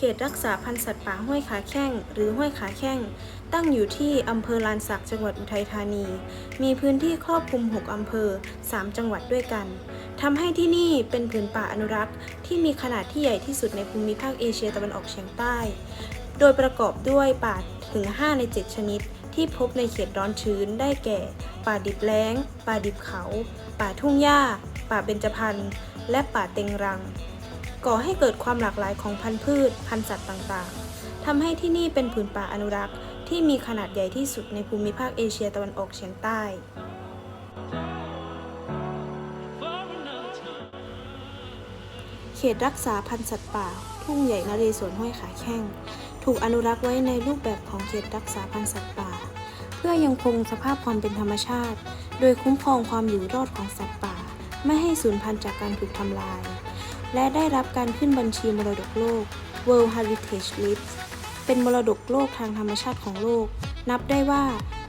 ขตรักษาพันธุ์สัตว์ป่าห้วยขาแข้ง หรือห้วยขาแข้ง ตั้งอยู่ที่อำเภอลานสักจังหวัดอุทัยธานี มีพื้นที่ครอบคลุม 6 อำเภอ 3 จังหวัดด้วยกันทำให้ที่นี่เป็นผืนป่าอนุรักษ์ ที่มีขนาดที่ใหญ่ที่สุดในภูมิภาคเอเชียตะวันออกเฉียงใต้ โดยประกอบด้วยป่าถึง 5 ใน 7 ชนิด ที่พบในเขตร้อนชื้นได้แก่ ป่าดิบแล้ง ป่าดิบเขา ป่าทุ่งหญ้า ป่าเบญจพรรณและป่าเต็งรัง ก่อให้เกิดความหลากหลายของพันธุ์พืช พันธุ์สัตว์ต่างๆทำให้ที่นี่เป็นผืนป่าอนุรักษ์ ที่มีขนาดใหญ่ที่สุดในภูมิภาคเอเชียตะวันออกเฉียงใต้ เขตรักษาพันธุ์สัตว์ป่า ทุ่งใหญ่นเรศวรห้วยขาแข้ง ถูกอนุรักษ์ไว้ในรูปแบบของเขตรักษาพันธุ์สัตว์ป่า เพื่อยังคงสภาพความเป็นธรรมชาติ โดยคุ้มครองความอยู่รอดของสัตว์ป่า ไม่ให้สูญพันธุ์จากการถูกทำลาย และได้รับการขึ้นบัญชีมรดกโลก World Heritage List เป็นมรดกโลกทางธรรมชาติของโลก นับได้ว่า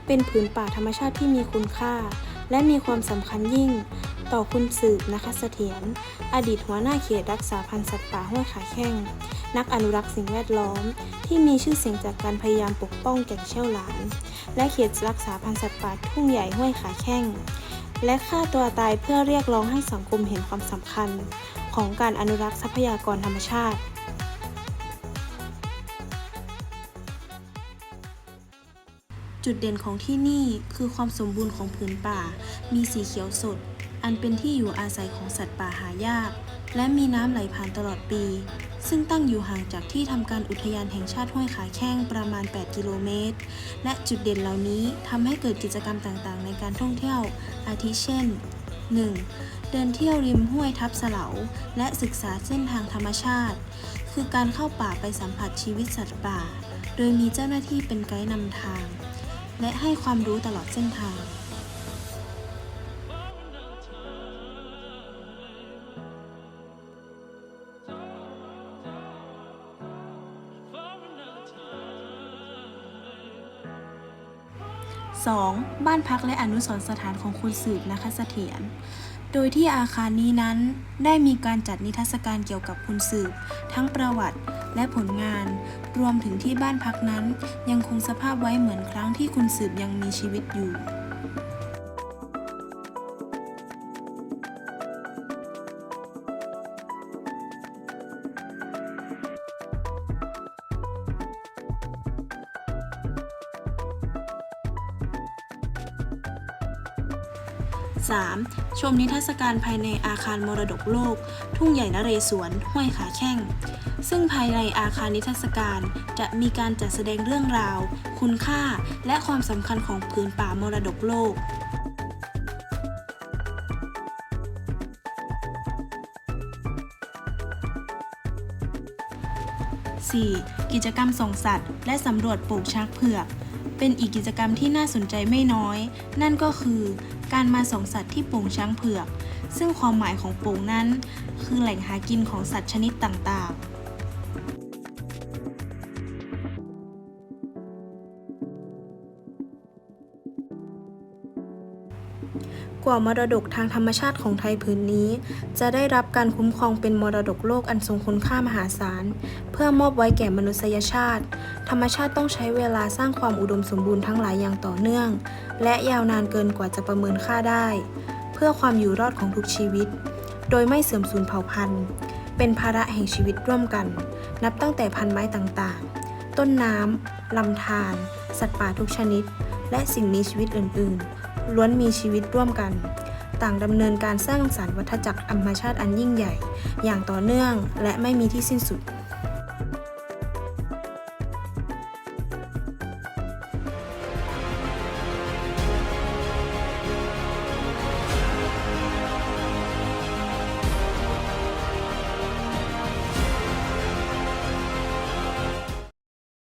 เป็นผืนป่าธรรมชาติที่มีคุณค่า และมีความสำคัญยิ่ง ต่อคุณสืบนะคะเสถียรอดีตหัวหน้าเขตรักษาพันธุ์สัตว์ป่าห้วยขาแข้ง นักอนุรักษ์สิ่งแวดล้อม ที่มีชื่อเสียงจากการพยายามปกป้องแก่งเชี่ยวหลาน และเขตรักษาพันธุ์สัตว์ป่าทุ่งใหญ่ห้วยขาแข้งและฆ่าตัวตายเพื่อเรียกร้องให้สังคมเห็นความสำคัญ ของการอนุรักษ์ทรัพยากรธรรมชาติจุดเด่นของที่นี่คือความสมบูรณ์ของผืนป่า มีสีเขียวสด อันเป็นที่อยู่อาศัยของสัตว์ป่าหายาก และมีน้ำไหลผ่านตลอดปี ซึ่งตั้งอยู่ห่างจากที่ทำการอุทยานแห่งชาติห้วยขาแข้งประมาณ 8 กิโลเมตร และจุดเด่นเหล่านี้ทำให้เกิดกิจกรรมต่างๆ ในการท่องเที่ยว อาทิเช่น 1. เดินเที่ยวริมห้วยทับเสลาและศึกษาเส้นทางธรรมชาติ คือการเข้าป่าไปสัมผัสชีวิตสัตว์ป่า โดยมีเจ้าหน้าที่เป็นไกด์นำทาง และให้ความรู้ตลอดเส้นทาง 2. บ้านพักและอนุสรณ์สถานของคุณสืบนะคะเสถียรโดยที่อาคารนี้นั้นได้มีการจัดนิทรรศการเกี่ยวกับคุณสืบ ทั้งประวัติและผลงาน รวมถึงที่บ้านพักนั้น ยังคงสภาพไว้เหมือนครั้งที่คุณสืบยังมีชีวิตอยู่ 3. ชมนิทรรศการภายในอาคารมรดกโลก ทุ่งใหญ่นเรศวรห้วยขาแข้ง ซึ่งภายในอาคารนิทรรศการจะมีการจัดแสดงเรื่องราว คุณค่า และความสำคัญของผืนป่ามรดกโลก 4. กิจกรรมส่งสัตว์ และสำรวจปลูกช้างเผือก เป็นอีกกิจกรรมที่น่าสนใจไม่น้อย นั่นก็คือ การมาส่งสัตว์ที่โป่งช้างเผือก ซึ่งความหมายของโป่งนั้น คือแหล่งหากินของสัตว์ชนิดต่างๆ กว่ามรดกทางธรรมชาติของไทยผืนนี้ จะได้รับการคุ้มครองเป็นมรดกโลกอันทรงคุณค่ามหาศาล เพื่อมอบไว้แก่มนุษยชาติ ธรรมชาติต้องใช้เวลาสร้างความอุดมสมบูรณ์ทั้งหลายอย่างต่อเนื่อง และยาวนานเกินกว่าจะประเมินค่าได้ เพื่อความอยู่รอดของทุกชีวิต โดยไม่เสื่อมสูญเผ่าพันธุ์ เป็นภาระแห่งชีวิตร่วมกัน นับตั้งแต่พันไม้ต่างๆ ต้นน้ำลำธารสัตว์ป่าทุกชนิด และสิ่งมีชีวิตอื่น ๆ ล้วนมีชีวิตร่วมกัน ต่างดำเนินการสร้างสารรค์วัฏจักรธรรมชาติอันยิ่งใหญ่ อย่างต่อเนื่องและไม่มีที่สิ้นสุด